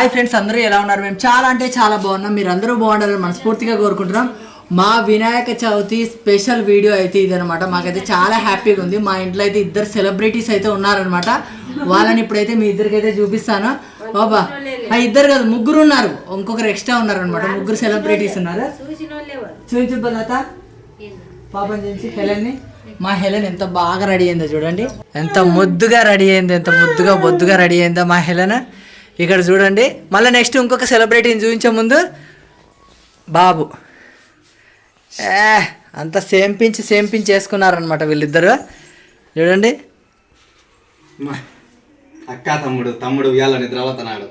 Hi friends అందరూ ఎలా ఉన్నారు? మేము చాలా అంటే చాలా బాగున్నాం. మీరు అందరూ బాగుండాలని మనస్ఫూర్తిగా కోరుకుంటున్నాం. మా వినాయక చవితి స్పెషల్ వీడియో అయితే ఇదనమాట మాకైతే చాలా హ్యాపీగా ఉంది. మా ఇంట్లో అయితే ఇద్దరు సెలబ్రిటీస్ అయితే ఉన్నారనమాట వాళ్ళని ఇప్పుడైతే మీ ఇద్దరికైతే చూపిస్తాను. బాబా ఆ ఇద్దరు కాదు ముగ్గురు ఉన్నారు. ఇంకొకరు ఎక్స్ట్రా ఉన్నారు అనమాట ముగ్గురు సెలబ్రిటీస్ ఉన్నారు. చూపించు పాపం చూసి హెలెన్ని. మా హెలెన్ ఎంత బాగా రెడీ అయిందో చూడండి. ఎంత ముద్దుగా రెడీ అయిందో ఎంత ముద్దుగా బొద్దుగా రెడీ అయిందో మా హెలెన్. ఇక్కడ చూడండి. మళ్ళీ నెక్స్ట్ ఇంకొక సెలబ్రిటీని చూపించే ముందు బాబు. ఏ అంత సేమ్ పించ్ సేమ్ పించ్ వేసుకున్నారనమాట వీళ్ళిద్దరు. చూడండి. అక్క తమ్ముడు తమ్ముడు నిద్రపోతున్నాడు.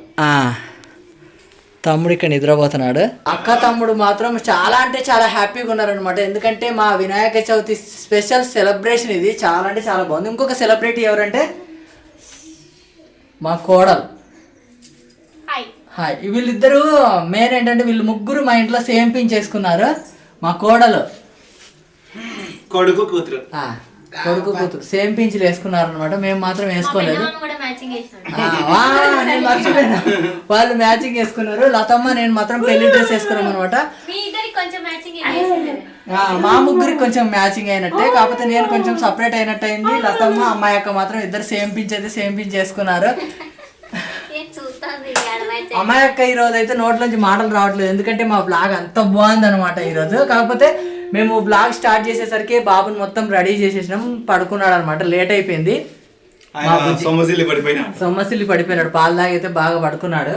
తమ్ముడు ఇక్కడ నిద్రపోతున్నాడు. అక్క తమ్ముడు మాత్రం చాలా అంటే చాలా హ్యాపీగా ఉన్నారనమాట ఎందుకంటే మా వినాయక చవితి స్పెషల్ సెలబ్రేషన్ ఇది. చాలా అంటే చాలా బాగుంది. ఇంకొక సెలబ్రిటీ ఎవరంటే మా కోడలు. హాయ్. వీళ్ళిద్దరూ మెయిన్ ఏంటంటే వీళ్ళు ముగ్గురు మా ఇంట్లో సేమ్ పించ్ చేసుకున్నారు. మా కోడలు. కొడుకు కూతురు. ఆ, కొడుకు కూతురు. సేమ్ పించ్లు వేసుకున్నారు అనమాట మేము మాత్రం వేసుకోలేదు. నేను మర్చిపోయినా. వాళ్ళు మ్యాచింగ్ వేసుకున్నారు. లతమ్మ నేను మాత్రం పెళ్ళి డ్రెస్ వేసుకున్నాం అనమాట మీ ఇద్దరికి కొంచెం మ్యాచింగ్ చేసింది మా ముగ్గురికి కొంచెం మ్యాచింగ్ అయినట్టే. కాకపోతే నేను కొంచెం సపరేట్ అయినట్టు అయింది లతమ్మ అమ్మాయి అక్క మాత్రం ఇద్దరు సేమ్ పించ్ అయితే సేమ్ పించ్ చేసుకున్నారు. ఏం చూస్తుంది అడవైతే అమ్మాయి అక్క ఈ రోజు అయితే నోట్లోంచి మాటలు రావట్లేదు. ఎందుకంటే మా బ్లాగ్ అంత బాగుంది అనమాట ఈరోజు. కాకపోతే మేము బ్లాగ్ స్టార్ట్ చేసేసరికి బాబుని మొత్తం రెడీ చేసేసినాం. పడుకున్నాడు అనమాట లేట్ అయిపోయింది. సొమ్మసిల్లి పడిపోయినాడు. సొమ్మసిల్లి పడిపోయినాడు. పాలు తాగైతే బాగా పడుకున్నాడు.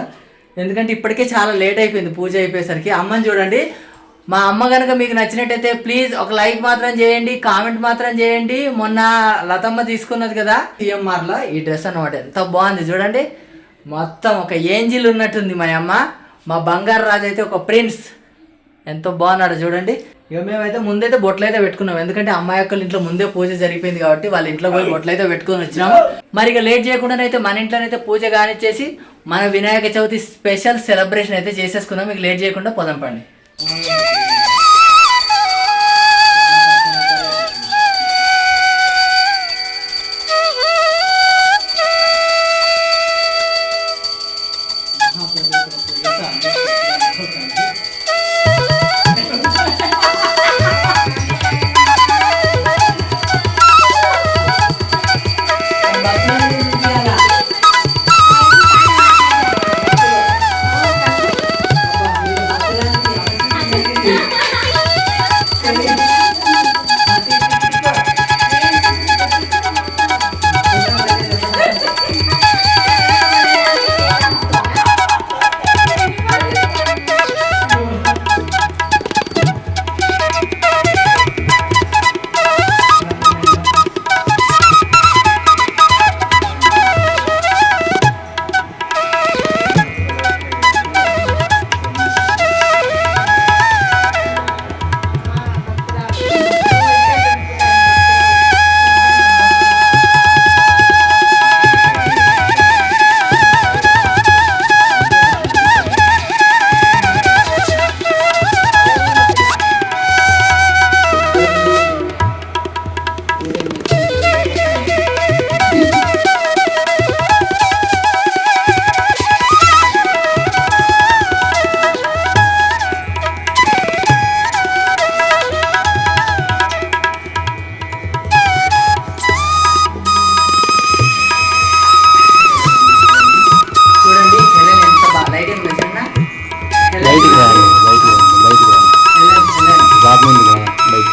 ఎందుకంటే ఇప్పటికే చాలా లేట్ అయిపోయింది పూజ అయిపోయేసరికి. అమ్మని చూడండి. మా అమ్మ కనుక మీకు నచ్చినట్టయితే ప్లీజ్ ఒక లైక్ మాత్రం చేయండి కామెంట్ మాత్రం చేయండి. మొన్న లతమ్మ తీసుకున్నది కదా సిఎంఆర్లో ఈ డ్రెస్ అన్నమాట. ఎంత బాగుంది చూడండి. మొత్తం ఒక ఏంజిల్ ఉన్నట్టుంది మా అమ్మ. మా బంగారు రాజు అయితే ఒక ప్రిన్స్. ఎంతో బాగున్నాడు చూడండి. ఇక మేమైతే ముందైతే బొట్లు అయితే పెట్టుకున్నాం. ఎందుకంటే అమ్మాయి యొక్క ఇంట్లో ముందే పూజ జరిగిపోయింది కాబట్టి వాళ్ళ ఇంట్లో పోయి బొట్లు అయితే పెట్టుకొని వచ్చినాము. మరి ఇక లేట్ చేయకుండానైతే మన ఇంట్లోనైతే పూజ కానిచ్చేసి మన వినాయక చవితి స్పెషల్ సెలబ్రేషన్ అయితే చేసేసుకున్నాం. మీకు లేట్ చేయకుండా పోదాం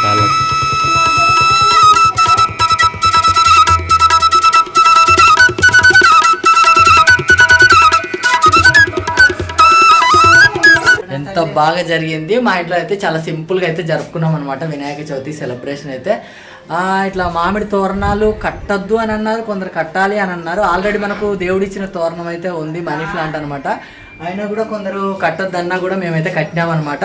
చాలా. ఎంత బాగా జరిగింది. మా ఇంట్లో అయితే చాలా సింపుల్గా అయితే జరుపుకున్నాం అనమాట వినాయక చవితి సెలబ్రేషన్ అయితే. ఇట్లా మామిడి తోరణాలు కట్టద్దు అని అన్నారు. కొందరు కట్టాలి అని అన్నారు. ఆల్రెడీ మనకు దేవుడిచ్చిన తోరణం అయితే ఉంది మనీ ప్లాంట్ అనమాట అయినా కూడా కొందరు కట్టొద్దు అన్నా కూడా మేమైతే కట్టినామన్నమాట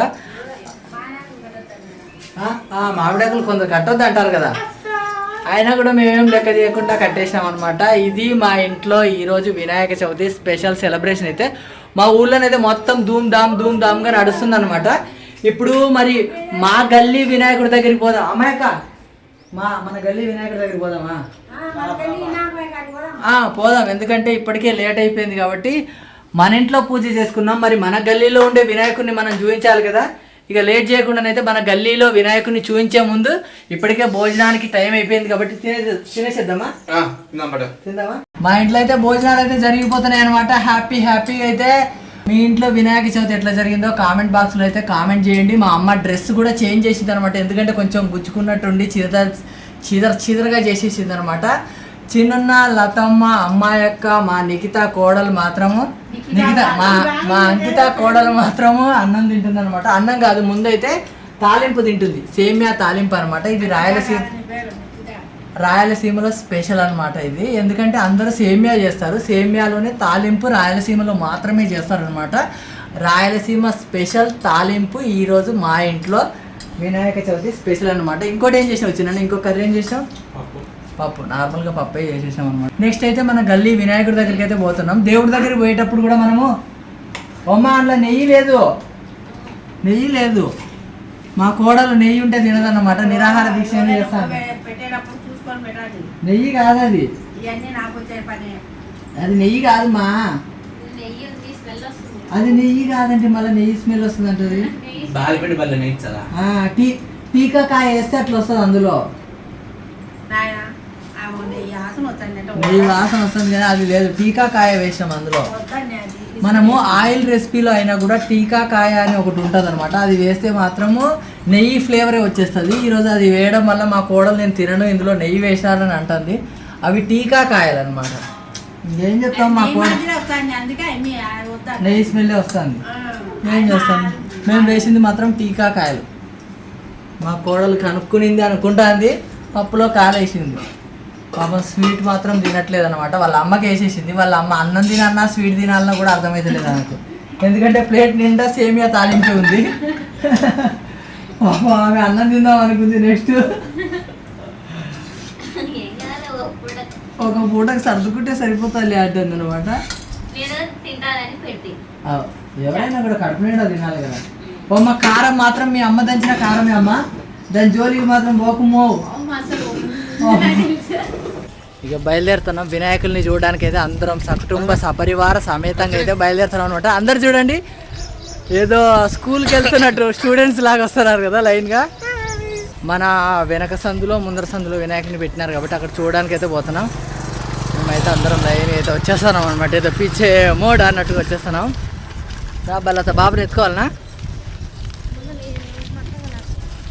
ఆ, మామిడాకులు కొందరు కట్టొద్దు అంటారు కదా. అయినా కూడా మేమేం లెక్క చేయకుండా కట్టేసినాం అనమాట ఇది మా ఇంట్లో ఈరోజు వినాయక చవితి స్పెషల్ సెలబ్రేషన్ అయితే మా ఊర్లోనైతే మొత్తం ధూమ్ ధామ్ ధూమ్ ధామ్గా నడుస్తుంది అనమాట ఇప్పుడు మరి మా గల్లీ వినాయకుడి దగ్గరికి పోదాం. అమ్మాయక్క మా మన గల్లీ వినాయకుడి దగ్గరికి పోదామా? పోదాం. ఎందుకంటే ఇప్పటికే లేట్ అయిపోయింది కాబట్టి మన ఇంట్లో పూజ చేసుకున్నాం. మరి మన గల్లీలో ఉండే వినాయకుడిని మనం చూపించాలి కదా. ఇక లేట్ చేయకుండానైతే మన గల్లీలో వినాయకుడిని చూపించే ముందు ఇప్పటికే భోజనానికి టైం అయిపోయింది కాబట్టి తినే తినేసేద్దామా? తిందామా? మా ఇంట్లో అయితే భోజనాలు అయితే జరిగిపోతున్నాయి అనమాట హ్యాపీ హ్యాపీగా అయితే మీ ఇంట్లో వినాయక చవితి ఎట్లా జరిగిందో కామెంట్ బాక్స్లో అయితే కామెంట్ చేయండి. మా అమ్మ డ్రెస్ కూడా చేంజ్ చేసింది అనమాట ఎందుకంటే కొంచెం గుచ్చుకున్నట్టుండి చీదర చీదర చీదరగా చేసేసింది అనమాట చిన్న లతమ్మ అమ్మ యొక్క మా నిఖిత కోడలు మాత్రము. నిఖిత మా మా అంకిత కోడలు మాత్రము అన్నం తింటుంది అనమాట అన్నం కాదు ముందైతే తాలింపు తింటుంది. సేమియా తాలింపు అనమాట ఇది రాయలసీమ రాయలసీమలో స్పెషల్ అన్నమాట ఇది. ఎందుకంటే అందరూ సేమియా చేస్తారు. సేమియాలోనే తాలింపు రాయలసీమలో మాత్రమే చేస్తారనమాట రాయలసీమ స్పెషల్ తాలింపు ఈరోజు మా ఇంట్లో వినాయక చవితి స్పెషల్ అనమాట ఇంకోటి ఏం చేసాం వచ్చిన ఇంకో కర్రీ ఏం చేసాం పప్పు నార్మల్గా పప్పే చేసేసాం అనమాట నెక్స్ట్ అయితే మన గల్లీ వినాయకుడి దగ్గరికి అయితే పోతున్నాం. దేవుడి దగ్గరికి పోయేటప్పుడు కూడా మనము అమ్మ అందులో నెయ్యి లేదు. నెయ్యి లేదు. మా కోడలు నెయ్యి ఉంటే తినదన్నమాట. నిరాహార దీక్ష ఏం చేస్తాను నెయ్యి కాదు అది. ఇవన్నీ నాకు వచ్చే పని. అది నెయ్యి కాదు మా. నెయ్యి ఉంది స్మెల్ వస్తుంది. అది నెయ్యి కాదంటే మళ్ళీ నెయ్యి స్మెల్ వస్తుంది అంటది నెయ్యి బాలిపండి బల్ల నేర్చదా ఆ, టీ టీకాకాయ వేస్తే అట్లా వస్తుంది అందులో. నెయ్యి వాసన వస్తుంది కానీ అది లేదు. టీకాకాయ వేసాం అందులో. మనము ఆయిల్ రెసిపీలో అయినా కూడా టీకాకాయ అని ఒకటి ఉంటుంది అనమాట అది వేస్తే మాత్రము నెయ్యి ఫ్లేవరే వచ్చేస్తుంది. ఈరోజు అది వేయడం వల్ల మా కోడలు నేను తినను ఇందులో నెయ్యి వేశారని అంటుంది. అవి టీకాకాయలు అనమాట ఏం చెప్తాం మా నెయ్యి కోడ మాదిరి వస్తాండి అందుకే అన్ని వద్దండి. నెయ్యి స్మెల్లే వస్తుంది. ఏం చేస్తాం? మేము వేసింది మాత్రం టీకాకాయలు మా కోడలు కనుక్కునింది అనుకుంటాంది. పప్పులో కాలేసింది. పాపం స్వీట్ మాత్రం తినట్లేదు అనమాట వాళ్ళ అమ్మకి వేసేసింది. వాళ్ళ అమ్మ అన్నం తినన్నా స్వీట్ తినాలన్నా కూడా అర్థమవుతలేదు నాకు. ఎందుకంటే ప్లేట్ నిండా సేమియా తాలించి ఉంది. పాపం ఆమె అన్నం తిందాం అనుకుంది నెక్స్ట్. ఒక పూట ఒక పూటకి సర్దుకుంటే సరిపోతుంది అంటుంది అనమాట ఎవరైనా కూడా కడుపు నిండా తినాలి కదా. బొమ్మ కారం మాత్రం మీ అమ్మ దంచిన కారమే అమ్మ. దాని జోలికి మాత్రం పోకుమో అసలు ఇక బయలుదేరుతున్నాం. వినాయకుల్ని చూడడానికి అయితే అందరం సకుటుంబ సపరివార సమేతంగా అయితే బయలుదేరుతున్నాం అనమాట అందరు చూడండి. ఏదో స్కూల్కి వెళ్తున్నట్టు స్టూడెంట్స్ లాగా వస్తున్నారు కదా లైన్గా. మన వెనక సందులో ముందర సందులో వినాయకుని పెట్టినారు కాబట్టి అక్కడ చూడడానికి అయితే పోతున్నాం. మేమైతే అందరం లైన్ అయితే వచ్చేస్తున్నాం అనమాట ఏదో పిచ్చే మోడ్ అన్నట్టుగా వచ్చేస్తున్నాం. రా బల్లత బాబుని ఎత్తుకోవాలనా?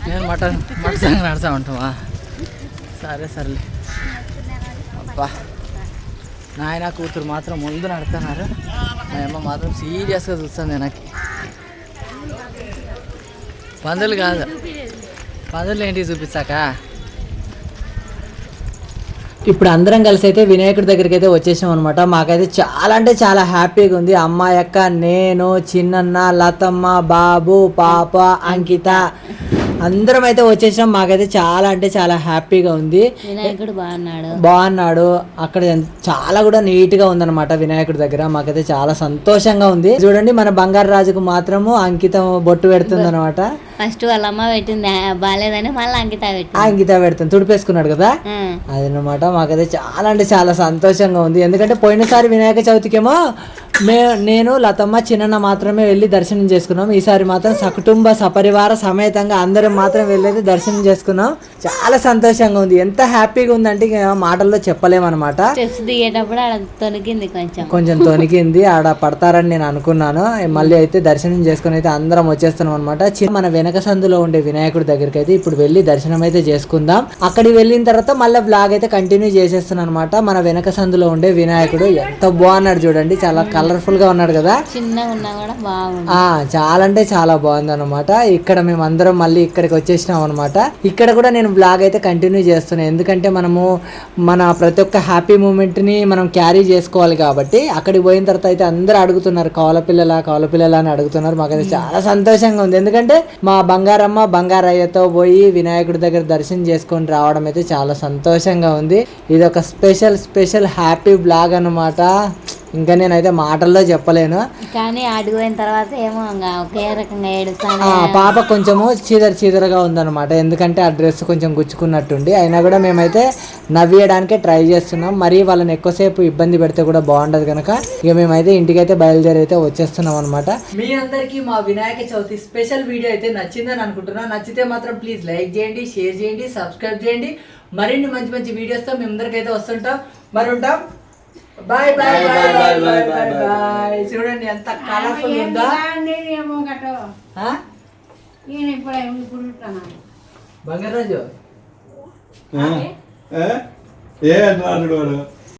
నేను మటన్ మటన్ నడుచా ఉంటావా? సరే సర్లే. అబ్బా నాయన కూతురు మాత్రం ముందు నడుతున్నారు? మా అమ్మ మాత్రం సీరియస్గా చూస్తుంది నాకు పందులు కాదు. పందులు ఏంటి చూపిస్తాక? ఇప్పుడు అందరం కలిసి అయితే వినాయకుడి దగ్గరికి అయితే వచ్చేసాం అనమాట మాకైతే చాలా అంటే చాలా హ్యాపీగా ఉంది. అమ్మ యొక్క నేను చిన్నన్న లతమ్మ బాబు పాప అంకిత. అందరం అయితే వచ్చేసాం మాకైతే చాలా అంటే చాలా హ్యాపీగా ఉంది. వినాయకుడు బాగున్నాడు బాగున్నాడు. అక్కడ చాలా కూడా నీట్గా ఉందన్నమాట వినాయకుడి దగ్గర. మాకైతే చాలా సంతోషంగా ఉంది. చూడండి మన బంగారు రాజుకు మాత్రము అంకితం బొట్టు పెడుతుంది అనమాట ఫస్ట్ వాళ్ళ అమ్మ పెట్టింది ఆ, బాలేదని మళ్ళీ అంకిత పెట్టింది. అంకిత పెడుతుంది తుడిపేసుకున్నాడు కదా? ఆ, అదనమాట మాకైతే చాలా అంటే చాలా సంతోషంగా ఉంది. ఎందుకంటే పోయినసారి వినాయక చవితికేమో మే నేను లతమ్మ చిన్నన్న మాత్రమే వెళ్ళి దర్శనం చేసుకున్నాం. ఈసారి మాత్రం సకుటుంబ సపరివార సమేతంగా అందరం మాత్రం వెళ్ళైతే దర్శనం చేసుకున్నాం. చాలా సంతోషంగా ఉంది. ఎంత హ్యాపీగా ఉందంటే మాటల్లో చెప్పలేమన్నమాట. దిగేటప్పుడు ఆడ తొనిగింది కొంచెం. కొంచెం తొనికింది ఆడ పడతారని నేను అనుకున్నాను. మళ్ళీ అయితే దర్శనం చేసుకుని అయితే అందరం వచ్చేస్తున్నాం అనమాట మన వెనక సందులో ఉండే వినాయకుడి దగ్గరికి అయితే ఇప్పుడు వెళ్ళి దర్శనం అయితే చేసుకుందాం. అక్కడికి వెళ్ళిన తర్వాత మళ్ళీ బ్లాగ్ అయితే కంటిన్యూ చేసేస్తున్నాను అనమాట మన వెనక సందులో ఉండే వినాయకుడు ఎంత బాగున్నాడు చూడండి. చాలా కలర్ఫుల్గా ఉన్నాడు కదా. చాలా అంటే చాలా బాగుంది అనమాట ఇక్కడ మేము అందరం మళ్ళీ ఇక్కడికి వచ్చేసినాం అనమాట ఇక్కడ కూడా నేను బ్లాగ్ అయితే కంటిన్యూ చేస్తున్నాను. ఎందుకంటే మనము మన ప్రతి ఒక్క హ్యాపీ మూమెంట్ని మనం క్యారీ చేసుకోవాలి కాబట్టి అక్కడికి పోయిన తర్వాత అయితే అందరూ అడుగుతున్నారు కవల పిల్లల కవల పిల్లల అని అడుగుతున్నారు. మాకైతే చాలా సంతోషంగా ఉంది. ఎందుకంటే మా మా బంగారమ్మ బంగారయ్యతో పోయి వినాయకుడి దగ్గర దర్శనం చేసుకొని రావడం అయితే చాలా సంతోషంగా ఉంది. ఇది ఒక స్పెషల్ స్పెషల్ హ్యాపీ బ్లాగ్ అన్నమాట. ఇంకా నేనైతే మాటల్లో చెప్పలేను. కానీ అడిగిపోయిన తర్వాత ఏమో ఒకే రకంగా ఏడుస్తాను ఆ పాప కొంచెము చీదర చీదరగా ఉందన్నమాట. ఎందుకంటే ఆ డ్రెస్ కొంచెం గుచ్చుకున్నట్టుండి. అయినా కూడా మేమైతే నవ్వేయడానికే ట్రై చేస్తున్నాం. మరి వాళ్ళని ఎక్కువసేపు ఇబ్బంది పెడితే కూడా బాగుండదు కనుక ఇక మేమైతే ఇంటికైతే బయలుదేరి అయితే వచ్చేస్తున్నాం అనమాట మీ అందరికీ మా వినాయక చవితి స్పెషల్ వీడియో అయితే నచ్చిందని అనుకుంటున్నా నచ్చితే మాత్రం ప్లీజ్ లైక్ చేయండి షేర్ చేయండి సబ్స్క్రైబ్ చేయండి. మరిన్ని మంచి మంచి వీడియోస్తో మేము అందరికీ అయితే వస్తుంటాం. మరి ఉంటాం bye bye bye bye bye bye bye చూడండి ఎంత కలర్ఫుల్ ఉందా? ఏమో గట్టో. ఆ? ఈయన ఇప్పుడు ఇప్పుడు బంగారాజు? ఏ? ఏ అంటున్నాడు వాడు.